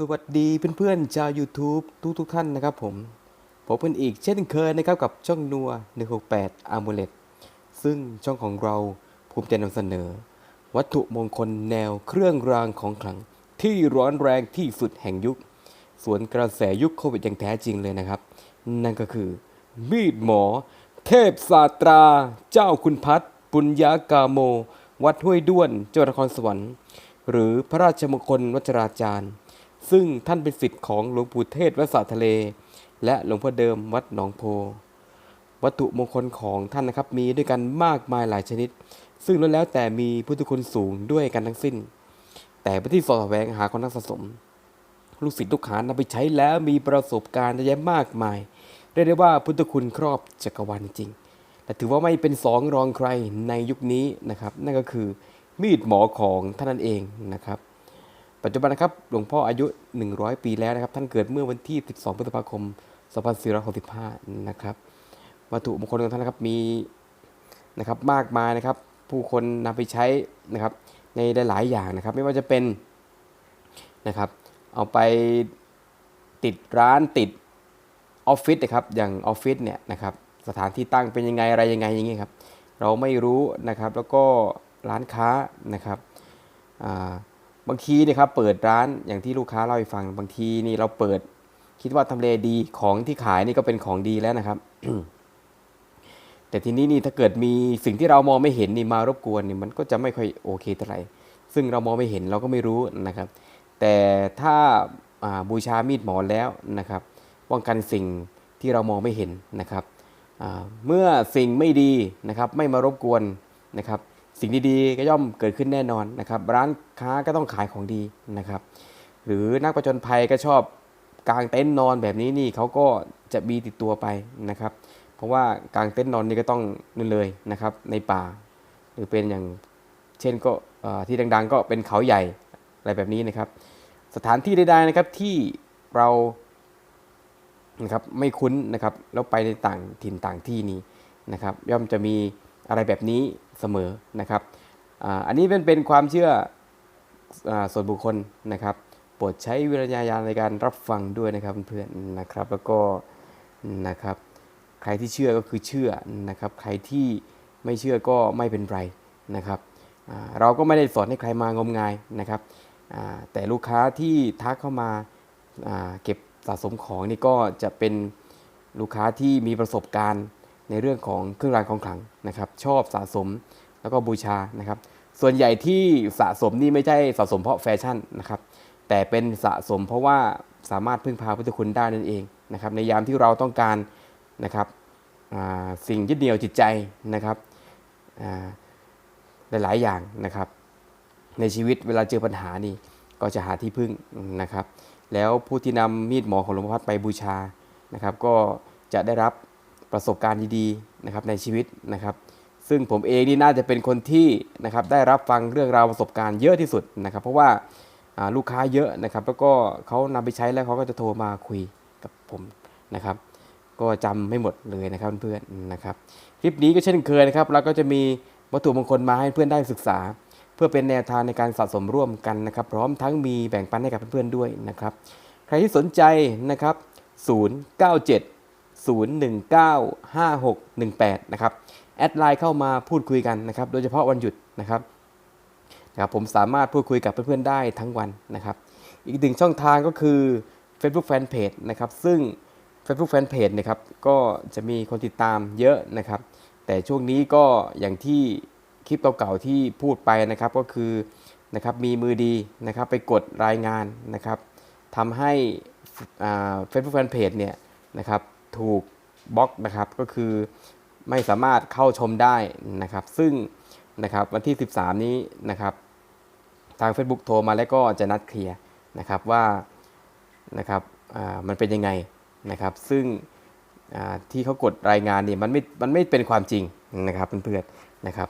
สวัสดีเพื่อนๆชาว YouTube ทุกทุกๆท่านนะครับผมพบกันอีกเช่นเคยนะครับกับช่องนัว 168 a m u l e t ซึ่งช่องของเราภูมิใจนำเสนอ วัตถุมงคลแนวเครื่องรางของขลัง ที่ร้อนแรงที่สุดแห่งยุค สวนกระแสยุคโควิดอย่างแท้จริงเลยนะครับ นั่นก็คือ มีดหมอ เทพศาสตรา เจ้าคุณพัฒน์ปุญญากาโม วัดห้วยด้วนจังหวัดนครสวรรค์ หรือพระราชมงคลวัชราจารย์ ซึ่งท่านเป็นศิษย์ของหลวงปู่เทศวัดสาทะเล และหลวงพ่อเดิมวัดหนองโพ วัตถุมงคลของท่านนะครับมีด้วยกันมากมายหลายชนิด ซึ่งล้วนแล้วแต่มีพุทธคุณสูงด้วยกันทั้งสิ้น แต่ไปที่สอดแสวงหาคนนักสะสม ลูกศิษย์ลูกหานำไปใช้แล้วมีประสบการณ์เยอะแยะมากมายเรียกได้ว่าพุทธคุณครอบจักรวาลจริงแต่ถือว่าไม่เป็นสองรองใครในยุคนี้นะครับ นั่นก็คือมีดหมอของท่านนั่นเองนะครับ ปัจจุบันนะครับหลวงพ่ออายุ 100 ปีแล้วนะครับ ท่านเกิดเมื่อวันที่ 12 พฤษภาคม 2465 นะครับ วัตถุมงคลของท่านนะครับมีนะครับมากมายนะครับ ผู้คนนำไปใช้นะครับในหลาย ๆ อย่างนะครับ ไม่ว่าจะเป็นนะครับ เอาไปติดร้านติดออฟฟิศนะครับ อย่างออฟฟิศเนี่ยนะครับ สถานที่ตั้งเป็นยังไงอะไรยังไงอย่างเงี้ยครับ เราไม่รู้นะครับ แล้วก็ร้านค้านะครับอ่า บางทีเนี่ยครับเปิดร้านอย่างที่ลูกค้าเล่าให้ฟังบางทีนี่เราเปิด คิดว่าทำเลดีของที่ขายนี่ก็เป็นของดีแล้วนะครับ แต่ทีนี้นี่ถ้าเกิดมีสิ่งที่เรามองไม่เห็นนี่มารบกวนนี่มันก็จะไม่ค่อยโอเคเท่าไหร่ซึ่งเรามองไม่เห็นเราก็ไม่รู้นะครับ แต่ถ้าาบูชามีดหมอแล้วนะครับป้องกันสิ่งที่เรามองไม่เห็นนะครับเมื่อสิ่งไม่ดีนะครับ ไม่มารบกวนนะครับ สิ่งดีๆก็ย่อมเกิดขึ้นแน่นอนนะครับ ร้านค้าก็ต้องขายของดีนะครับ หรือนักประจนภัยก็ชอบกางเต็นท์นอนแบบนี้นี่เขาก็จะมีติดตัวไปนะครับ เพราะว่ากางเต็นท์นอนนี่ก็ต้องนั่นเลยนะครับ ในป่า หรือเป็นอย่างเช่นก็ที่ดังๆ ก็เป็นเขาใหญ่อะไรแบบนี้นะครับ สถานที่ใดๆนะครับที่เรานะครับไม่คุ้นนะครับแล้วไปในต่างถิ่นต่างที่นี้นะครับ ย่อมจะมี อะไรแบบนี้เสมอนะครับอ,อันนี้เป็นเป็นความเชื่ออส่วนบุคคลนะครับโปรดใช้วิจารณญาณในการรับฟังด้วยนะครับเพื่อนๆนะครับแล้วก็นะครับใครที่เชื่อก็คือเชื่อนะครับ ใครที่ไม่เชื่อก็ไม่เป็นไรนะครับเราก็ไม่ได้สอนให้ใครมางมงายนะครับแต่ลูกค้าที่ทักเข้ามาเก็บสะสมของนี่ก็จะเป็นลูกค้าที่มีประสบการณ์ ในเรื่องของเครื่องรางของขลังนะครับ ชอบสะสมแล้วก็บูชานะครับ ส่วนใหญ่ที่สะสมนี่ไม่ใช่สะสมเพราะแฟชั่นนะครับ แต่เป็นสะสมเพราะว่าสามารถพึ่งพาพุทธคุณได้นั่นเองนะครับ ในยามที่เราต้องการนะครับสิ่งยึดเหนี่ยวจิตใจนะครับหลายๆอย่างนะครับ ในชีวิตเวลาเจอปัญหานี่ก็จะหาที่พึ่งนะครับ แล้วผู้ที่นำมีดหมอของหลวงพ่อพัดไปบูชานะครับ ก็จะได้รับ ประสบการณ์ดีๆนะครับในชีวิตนะครับ ซึ่งผมเองนี่น่าจะเป็นคนที่นะครับได้รับฟังเรื่องราวประสบการณ์เยอะที่สุดนะครับ เพราะว่าลูกค้าเยอะนะครับ แล้วก็เขานำไปใช้แล้วเขาก็จะโทรมาคุยกับผมนะครับ ก็จำไม่หมดเลยนะครับเพื่อนๆนะครับ คลิปนี้ก็เช่นเคยนะครับเราก็จะมีวัตถุมงคลมาให้เพื่อนได้ศึกษา เพื่อเป็นแนวทางในการสะสมร่วมกันนะครับ พร้อมทั้งมีแบ่งปันให้กับเพื่อนๆด้วยนะครับ ใครที่สนใจนะครับ 097 019 5618 นะครับ แอดไลน์เข้ามาพูดคุยกันนะครับ โดยเฉพาะวันหยุดนะครับนะครับ ผมสามารถพูดคุยกับเพื่อนๆได้ทั้งวันนะครับ อีกหนึ่งช่องทางก็คือ Facebook Fanpage นะครับ ซึ่ง Facebook Fanpage นะครับ ก็จะมีคนติดตามเยอะนะครับ แต่ช่วงนี้ก็อย่างที่คลิปเก่าๆที่พูดไปนะครับก็คือนะครับมีมือดีนะครับไปกดรายงานนะครับทำให้เฟซบุ๊กแฟนเพจเนี่ยนะครับ ถูกบล็อกนะครับก็คือไม่สามารถเข้าชมได้นะครับ ซึ่งนะครับวันที่ 13 นี้นะครับ ทาง Facebook โทรมาแล้วก็จะนัดเคลียร์นะครับว่านะครับมันเป็นยังไงนะครับ ซึ่งที่เขากดรายงานนี่มันไม่มันไม่เป็นความจริงนะครับเพื่อนๆนะครับ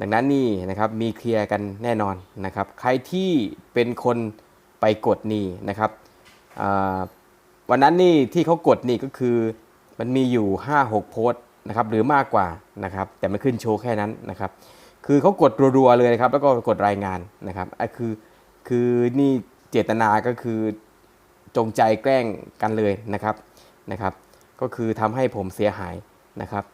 ดังนั้นนี่นะครับมีเคลียร์กันแน่นอนนะครับ ใครที่เป็นคนไปกดนี่นะครับ วันนั้นนี่ที่เขากดนี่ก็คือมันมีอยู่ 5-6 โพสต์นะครับหรือมากกว่านะครับแต่มันขึ้นโชว์แค่นั้นนะครับ คือเขากดรัวๆเลยนะครับ แล้วก็กดรายงานนะครับอะคือคือนี่เจตนาก็คือจงใจแกล้งกันเลยนะครับนะครับ ก็คือทำให้ผมเสียหายนะครับ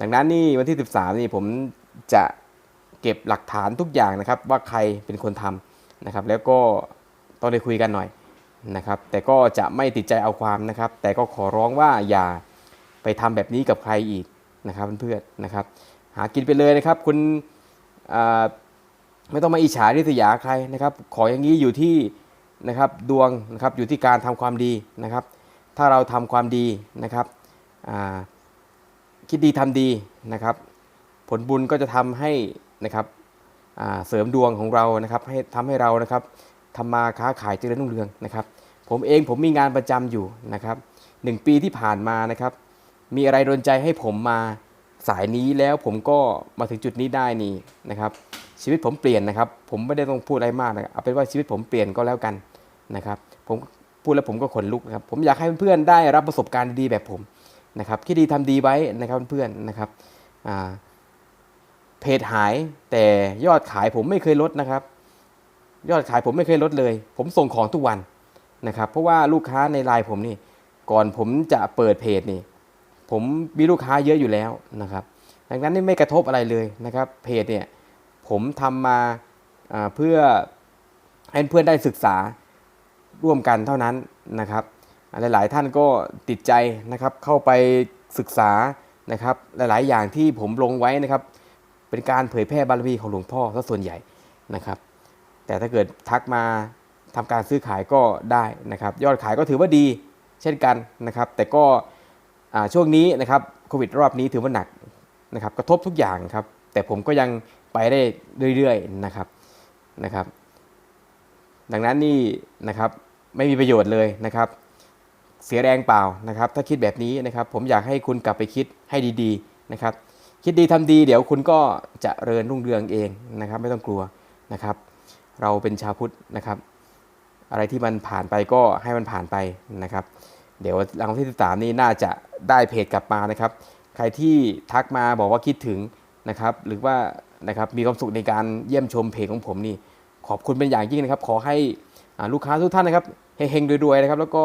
ดังนั้นนี่วันที่ 13 นี่ผมจะเก็บหลักฐานทุกอย่างนะครับ ว่าใครเป็นคนทำนะครับ แล้วก็ต้องได้คุยกันหน่อย นะครับ แต่ก็จะไม่ติดใจเอาความนะครับ แต่ก็ขอร้องว่าอย่าไปทำแบบนี้กับใครอีกนะครับเพื่อนๆนะครับ หากินไปเลยนะครับ คุณไม่ต้องมาอิจฉาริษยาใครนะครับ ขออย่างนี้อยู่ที่นะครับดวงนะครับอยู่ที่การทำความดีนะครับ ถ้าเราทำความดีนะครับคิดดีทำดีนะครับ ผลบุญก็จะทำให้นะครับเสริมดวงของเรานะครับ ให้ทำให้เรานะครับทำมาค้าขายเจริญรุ่งเรืองนะครับ ผมเองผมมีงานประจำอยู่นะครับหนึ่งปีที่ผ่านมานะครับ มีอะไรโดนใจให้ผมมาสายนี้แล้วผมก็มาถึงจุดนี้ได้นี่นะครับ ชีวิตผมเปลี่ยนนะครับ ผมไม่ได้ต้องพูดอะไรมากนะเอาเป็นว่าชีวิตผมเปลี่ยนก็แล้วกันนะครับผมพูดแล้วผมก็ขนลุกนะครับผมอยากให้เพื่อนๆได้รับประสบการณ์ดีแบบผมนะครับคิดดีทำดีไว้นะครับเพื่อนๆนะครับเพจหายแต่ยอดขายผมไม่เคยลดนะครับ ยอดขายผมไม่เคยลดเลย ผมส่งของทุกวัน นะครับเพราะว่าลูกค้าในไลน์ผมนี่ก่อนผมจะเปิดเพจนี่ผมมีลูกค้าเยอะอยู่แล้วนะครับ ดังนั้นนี่ไม่กระทบอะไรเลยนะครับเพจเนี่ยผมทำมาอ่าเพื่อให้เพื่อนได้ศึกษาร่วมกันเท่านั้นนะครับ หลาย ๆ ท่านก็ติดใจนะครับเข้าไปศึกษานะครับ หลาย ๆ อย่างที่ผมลงไว้นะครับ เป็นการเผยแพร่บารมีของหลวงพ่อซะส่วนใหญ่นะครับ แต่ถ้าเกิดทักมา ทำการซื้อขายก็ได้นะครับ ยอดขายก็ถือว่าดีเช่นกันนะครับ แต่ก็ช่วงนี้นะครับโควิดรอบนี้ถือว่าหนักนะครับกระทบทุกอย่างครับ แต่ผมก็ยังไปได้เรื่อยๆนะครับนะครับ ดังนั้นนี่นะครับไม่มีประโยชน์เลยนะครับ เสียแรงเปล่านะครับ ถ้าคิดแบบนี้นะครับ ผมอยากให้คุณกลับไปคิดให้ดีๆนะครับ คิดดีทำดีเดี๋ยวคุณก็จะเริญรุ่งเรืองเองนะครับ ไม่ต้องกลัวนะครับ เราเป็นชาวพุทธนะครับ อะไรที่มันผ่านไปก็ให้มันผ่านไปนะครับ เดี๋ยวหลังวันที่ 13 นี้น่าจะได้เพจกลับมานะครับ ใครที่ทักมาบอกว่าคิดถึงนะครับ หรือว่านะครับมีความสุขในการเยี่ยมชมเพจของผมนี่ ขอบคุณเป็นอย่างยิ่งนะครับ ขอให้ลูกค้าทุกท่านนะครับเฮงๆรวยๆนะครับ แล้วก็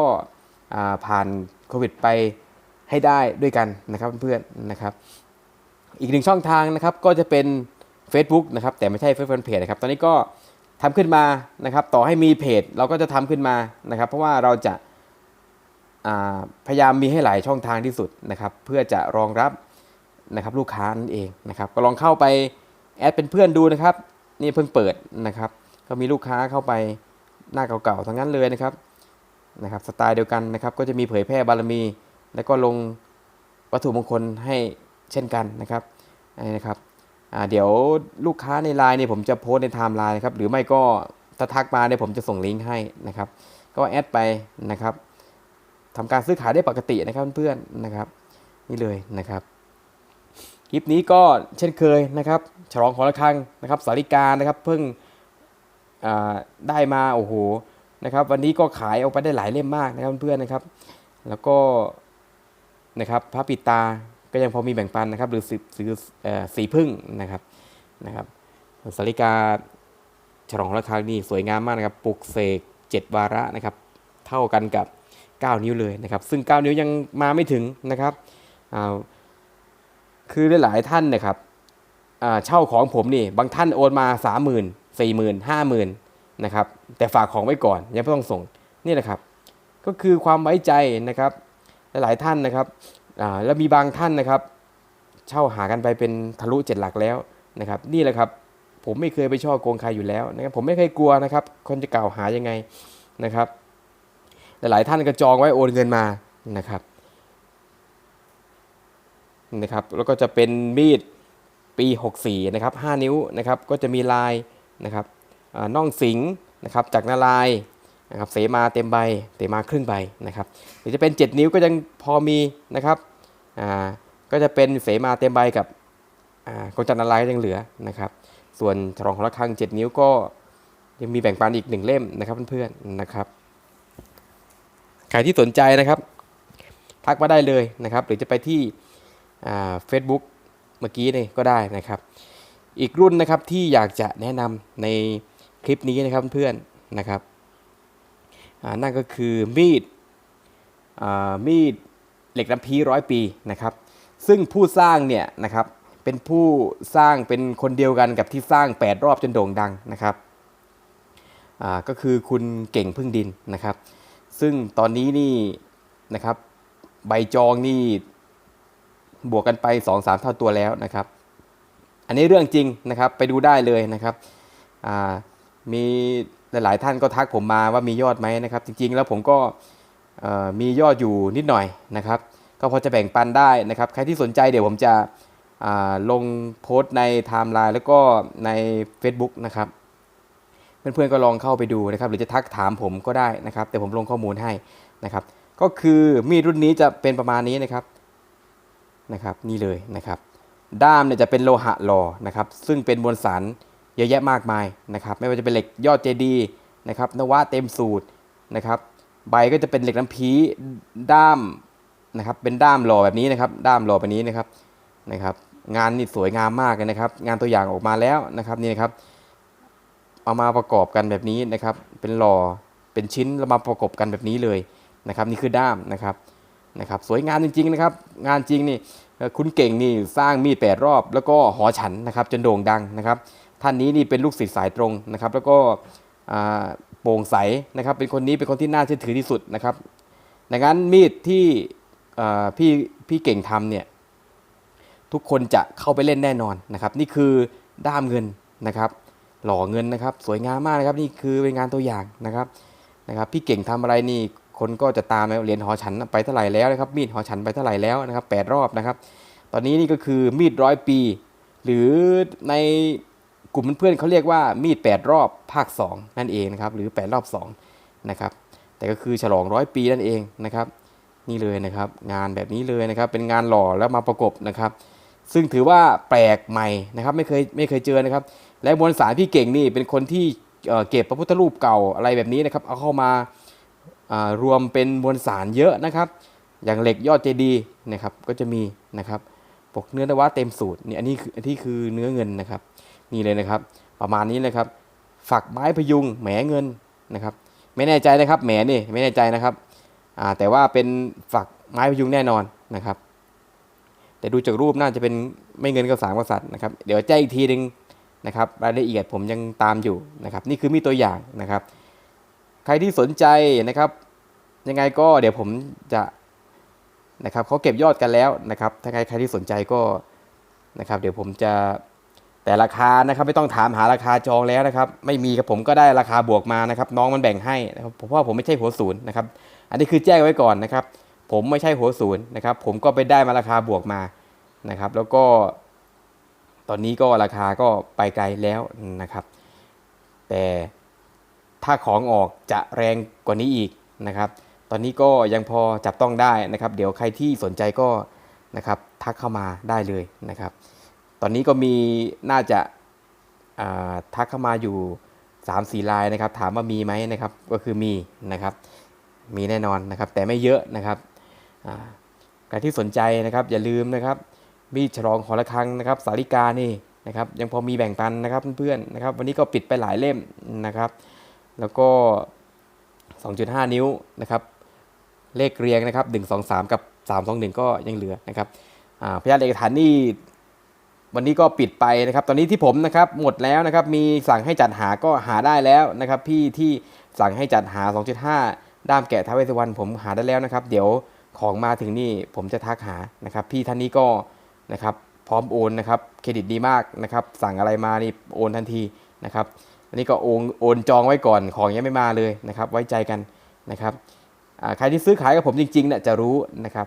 ผ่านโควิดไปให้ได้ด้วยกันนะครับเพื่อนๆนะครับ อีกหนึ่งช่องทางนะครับก็จะเป็น Facebook นะครับแต่ไม่ใช่เฟซบุ๊กเพจนะครับ ตอนนี้ก็ ทำขึ้นมานะครับ ต่อให้มีเพจเราก็จะทำขึ้นมานะครับ เพราะว่าเราจะาพยายามมีให้หลายช่องทางที่สุดนะครับ เพื่อจะรองรับนะครับลูกค้านั่นเองนะครับ ก็ลองเข้าไปแอดเป็นเพื่อนดูนะครับ นี่เพิ่งเปิดนะครับ ก็มีลูกค้าเข้าไปหน้าเก่าๆทั้งนั้นเลยนะครับนะครับ สไตล์เดียวกันนะครับ ก็จะมีเผยแพร่บารมี แล้วก็ลงวัตถุมงคลให้เช่นกันนะครับนี่นะครับ เดี๋ยวลูกค้าในไลน์เนี่ยผมจะโพสในไทม์ไลน์นะครับหรือไม่ก็ถ้าทักมาเนี่ยผมจะส่งลิงก์ให้นะครับ ก็แอดไปนะครับทำการซื้อขายได้ปกตินะครับเพื่อนๆนะครับ นี่เลยนะครับคลิปนี้ก็เช่นเคยนะครับ ฉลองของระฆังนะครับ สาริกานะครับเพิ่งได้มาโอ้โหนะครับวันนี้ก็ขายออกไปได้หลายเล่มมากนะครับเพื่อนๆนะครับ แล้วก็นะครับพระปิตา ก็ยังพอมีแบ่งปันนะครับ หรือสีสีเอ่อสีพึ่งนะครับนะครับสาริกาฉลองระฆังนี่สวยงามมากนะครับปลุกเสกเจ็ดวาระนะครับ เท่ากันกับ 9 นิ้วเลยนะครับ ซึ่ง 9 นิ้วยังมาไม่ถึงนะครับคือหลายท่านนะครับเช่าของผมนี่ บางท่านโอนมา 3 0 0 0 0 4 0 0 0 0 5 0,000นะครับ แต่ฝากของไว้ก่อน ยังไม่ต้องส่งนี่แหละครับ ก็คือความไว้ใจนะครับ หลายๆท่านนะครับ แล้วมีบางท่านนะครับ เช่าหากันไปเป็นทะลุเจ็ดหลักแล้วนะครับ นี่แหละครับผมไม่เคยไปช่อโกงใครอยู่แล้วนะครับผมไม่เคยกลัวนะครับ คนจะกล่าวหายังไงนะครับหลายท่านก็จองไว้โอนเงินมานะครับนะครับแล้วก็จะเป็นมีดปี 64นะครับ5นิ้วนะครับก็จะมีลายนะครับน่องสิงนะครับจากนาลาย นะครับเสมาเต็มใบเสมาครึ่งใบนะครับหรือจะเป็น 7 นิ้วก็ยังพอมีนะครับอ่าก็จะเป็นเสมาเต็มใบกับอ่ากงจักรนาลายยังเหลือนะครับ ส่วนฉลองของระฆัง 7 นิ้วก็ยังมีแบ่งปันอีกหนึ่งเล่มนะครับเพื่อนๆนะครับใครที่สนใจนะครับ ทักมาได้เลยนะครับ หรือจะไปที่เฟซบุ๊กเมื่อกี้นี่ก็ได้นะครับ อีกรุ่นนะครับที่อยากจะแนะนำในคลิปนี้นะครับเพื่อนๆนะครับ นั่นก็คือมีดมีดเหล็กน้ำพีร้อยปีนะครับ ซึ่งผู้สร้างเนี่ยนะครับเป็นผู้สร้างเป็นคนเดียวกันกับที่สร้าง 8 รอบจนโด่งดังนะครับก็คือคุณเก่งพึ่งดินนะครับ ซึ่งตอนนี้นี่นะครับใบจองนี่บวกกันไป 2-3 เท่าตัวแล้วนะครับ อันนี้เรื่องจริงนะครับไปดูได้เลยนะครับมี หลายท่านก็ทักผมมาว่ามียอดไหมนะครับ จริงๆ แล้วผมก็มียอดอยู่นิดหน่อยนะครับ ก็พอจะแบ่งปันได้นะครับ ใครที่สนใจเดี๋ยวผมจะลงโพสต์ในไทม์ไลน์แล้วก็ใน Facebook นะครับ เพื่อนๆก็ลองเข้าไปดูนะครับ หรือจะทักถามผมก็ได้นะครับ แต่ผมลงข้อมูลให้นะครับ ก็คือมีดรุ่นนี้จะเป็นประมาณนี้นะครับนะครับ นี่เลยนะครับ ด้ามเนี่ยจะเป็นโลหะหล่อนะครับ ซึ่งเป็นมวลสาร เยอะแยะมากมายนะครับไม่ว่าจะเป็นเหล็กยอดเจดีย์นะครับนวะเต็มสูตรนะครับใบก็จะเป็นเหล็กน้ำพีด้ามนะครับเป็นด้ามหล่อแบบนี้นะครับด้ามหล่อแบบนี้นะครับนะครับงานนี่สวยงามมากเลยนะครับ งานตัวอย่างออกมาแล้วนะครับนี่นะครับเอามาประกอบกันแบบนี้นะครับเป็นหล่อเป็นชิ้นแล้วมาประกอบกันแบบนี้เลยนะครับนี่คือด้ามนะครับนะครับสวยงามจริงๆนะครับงานจริงนี่คุณเก่งนี่สร้างมีดแปดรอบ แล้วก็หอฉันนะครับจนโด่งดังนะครับ ท่านนี้นี่เป็นลูกศิษย์สายตรงนะครับ แล้วก็โปร่งใสนะครับ เป็นคนนี้เป็นคนที่น่าเชื่อถือที่สุดนะครับดังนั้นมีดที่พี่พี่เก่งทำเนี่ยทุกคนจะเข้าไปเล่นแน่นอนนะครับ นี่คือด้ามเงินนะครับ หล่อเงินนะครับ สวยงามมากนะครับ นี่คือเป็นงานตัวอย่างนะครับนะครับ พี่เก่งทำอะไรนี่คนก็จะตามเหรียญหอฉันไปเท่าไหร่แล้วนะครับ มีดหอฉันไปเท่าไหร่แล้วนะครับแปดรอบนะครับ ตอนนี้นี่ก็คือมีดร้อยปี หรือใน กลุ่มเพื่อนๆเขาเรียกว่ามีดแปดรอบภาค 2 นั่นเองนะครับหรือ 8 รอบ 2 นะครับ แต่ก็คือฉลองร้อยปีนั่นเองนะครับนี่เลยนะครับ งานแบบนี้เลยนะครับ เป็นงานหล่อแล้วมาประกบนะครับ ซึ่งถือว่าแปลกใหม่นะครับไม่เคยไม่เคยเจอนะครับ และมวลสารพี่เก่งนี่เป็นคนที่เเก็บพระพุทธรูปเก่าอะไรแบบนี้นะครับ เอาเข้ามาารวมเป็นมวลสารเยอะนะครับ อย่างเหล็กยอดเจดีย์นะครับก็จะมีนะครับปกเนื้อนวะเต็มสูตรนี่อันนี้คืออันนี้คือเนื้อเงินนะครับ นี่เลยนะครับ ประมาณนี้เลยครับ ฝักไม้พยุงแหมเงินนะครับ ไม่แน่ใจนะครับแหมนี่ไม่แน่ใจนะครับแต่ว่าเป็นฝักไม้พยุงแน่นอนนะครับ แต่ดูจากรูปน่าจะเป็นไม่เงินก็สามกษัตริย์นะครับ เดี๋ยวแจ้งอีกทีหนึ่งนะครับรายละเอียดผมยังตามอยู่นะครับ นี่คือมีตัวอย่างนะครับ ใครที่สนใจนะครับ ยังไงก็เดี๋ยวผมจะนะครับเขาเก็บยอดกันแล้วนะครับ ถ้าใครใครที่สนใจก็นะครับ เดี๋ยวผมจะ แต่ราคานะครับไม่ต้องถามหาราคาจองแล้วนะครับ ไม่มีครับผมก็ได้ราคาบวกมานะครับ น้องมันแบ่งให้นะครับเพราะว่าผมไม่ใช่หัวศูนย์นะครับ อันนี้คือแจ้งไว้ก่อนนะครับ ผมไม่ใช่หัวศูนย์นะครับ ผมก็ไปได้มาราคาบวกมานะครับ แล้วก็ ตอนนี้ก็ราคาก็ไปไกลแล้วนะครับ แต่ถ้าของออกจะแรงกว่านี้อีกนะครับ ตอนนี้ก็ยังพอจับต้องได้นะครับ เดี๋ยวใครที่สนใจก็นะครับ ทักเข้ามาได้เลยนะครับ อนนี้ก็มีน่าจะาทักเข้ามาอยู่3 4ลายนะครับ ถามว่ามีไหมนะครับ ก็คือมีนะครับ มีแน่นอนนะครับ แต่ไม่เยอะนะครับอ่าใครที่สนใจนะครับอย่าลืมนะครับ มีฉลองหอระฆังนะครับ สาริกานี่นะครับ ยังพอมีแบ่งปันนะครับเพื่อนๆนะครับ วันนี้ก็ปิดไปหลายเล่มนะครับ แล้วก็ 2.5 นิ้วนะครับ เลขเรียงนะครับ 1 2 3 กับ 3 2 1 ก็ยังเหลือนะครับพยานเอกสารนี่ วันนี้ก็ปิดไปนะครับ ตอนนี้ที่ผมนะครับหมดแล้วนะครับ มีสั่งให้จัดหาก็หาได้แล้วนะครับ พี่ที่สั่งให้จัดหา 2.5 ด้ามแกะท้าวเวสวรรณผมหาได้แล้วนะครับ เดี๋ยวของมาถึงนี่ผมจะทักหานะครับ พี่ท่านนี้ก็นะครับพร้อมโอนนะครับเครดิตดีมากนะครับสั่งอะไรมานี่โอนทันทีนะครับอันนี้ก็โอนโอนจองไว้ก่อนของยังไม่มาเลยนะครับ ไว้ใจกันนะครับใครที่ซื้อขายกับผมจริงๆเนี่ยจะรู้นะครับ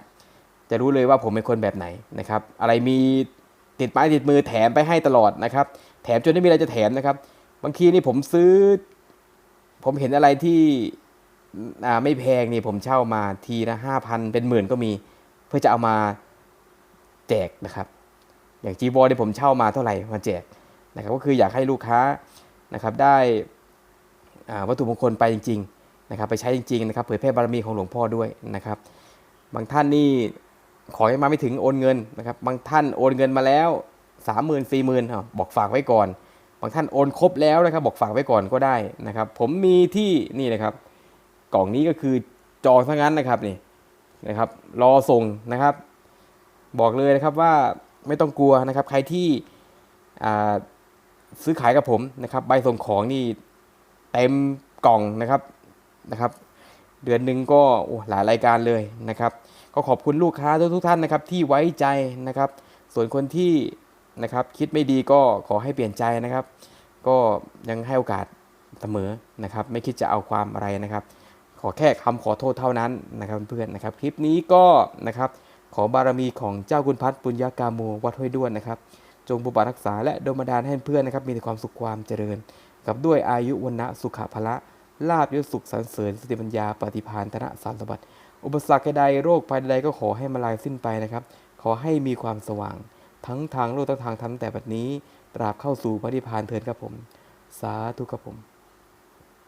จะรู้เลยว่าผมเป็นคนแบบไหนนะครับ อะไรมี ติดไม้ติดมือแถมไปให้ตลอดนะครับ แถมจนไม่มีอะไรจะแถมนะครับ บางทีนี่ผมซื้อ ผมเห็นอะไรที่ไม่แพงนี่ผมเช่ามาทีละห้าพันเป็นหมื่นก็มี เพื่อจะเอามาแจกนะครับ อย่างจีบอที่ผมเช่ามาเท่าไหร่มาแจกนะครับ ก็คืออยากให้ลูกค้านะครับได้วัตถุมงคลไปจริง ๆ นะครับ ไปใช้จริง ๆ นะครับเผยแพร่บารมีของหลวงพ่อด้วยนะครับ บางท่านนี่ ขอยังมาไม่ถึงโอนเงินนะครับบางท่านโอนเงินมาแล้วสามหมื่นสี่หมื่นบอกฝากไว้ก่อน บางท่านโอนครบแล้วนะครับบอกฝากไว้ก่อนก็ได้นะครับ ผมมีที่นี่นะครับ กล่องนี้ก็คือจองทั้งนั้นนะครับนี่นะครับรอส่งนะครับ บอกเลยนะครับว่าไม่ต้องกลัวนะครับ ใครที่ซื้อขายกับผมนะครับ ใบส่งของนี่เต็มกล่องนะครับนะครับ เดือนหนึ่งก็หลายรายการเลยนะครับ ก็ขอบคุณลูกค้าทุกๆท่านนะครับที่ไว้ใจนะครับ ส่วนคนที่นะครับคิดไม่ดีก็ขอให้เปลี่ยนใจนะครับ ก็ยังให้โอกาสเสมอนะครับ ไม่คิดจะเอาความอะไรนะครับ ขอแค่คำขอโทษเท่านั้นนะครับเพื่อนนะครับ คลิปนี้ก็นะครับขอบารมีของเจ้าคุณพัฒน์ปุญญากาโมวัดห้วยด้วนนะครับ จงปกปักรักษาและโดนบันดาลให้เพื่อนนะครับ มีแต่ความสุขความเจริญ กับด้วยอายุวันะสุขภละลาบยศสุขสรรเสริญสติปัญญาปฏิภาณธนะสารสมบัติ อุปสรรคใดโรคภัยใดก็ขอให้มาลายสิ้นไปนะครับ ขอให้มีความสว่าง ทั้งทางโลกทั้งทางธรรมแต่บัดนี้ ตราบเข้าสู่พระนิพพานเถิดครับผม สาธุครับผม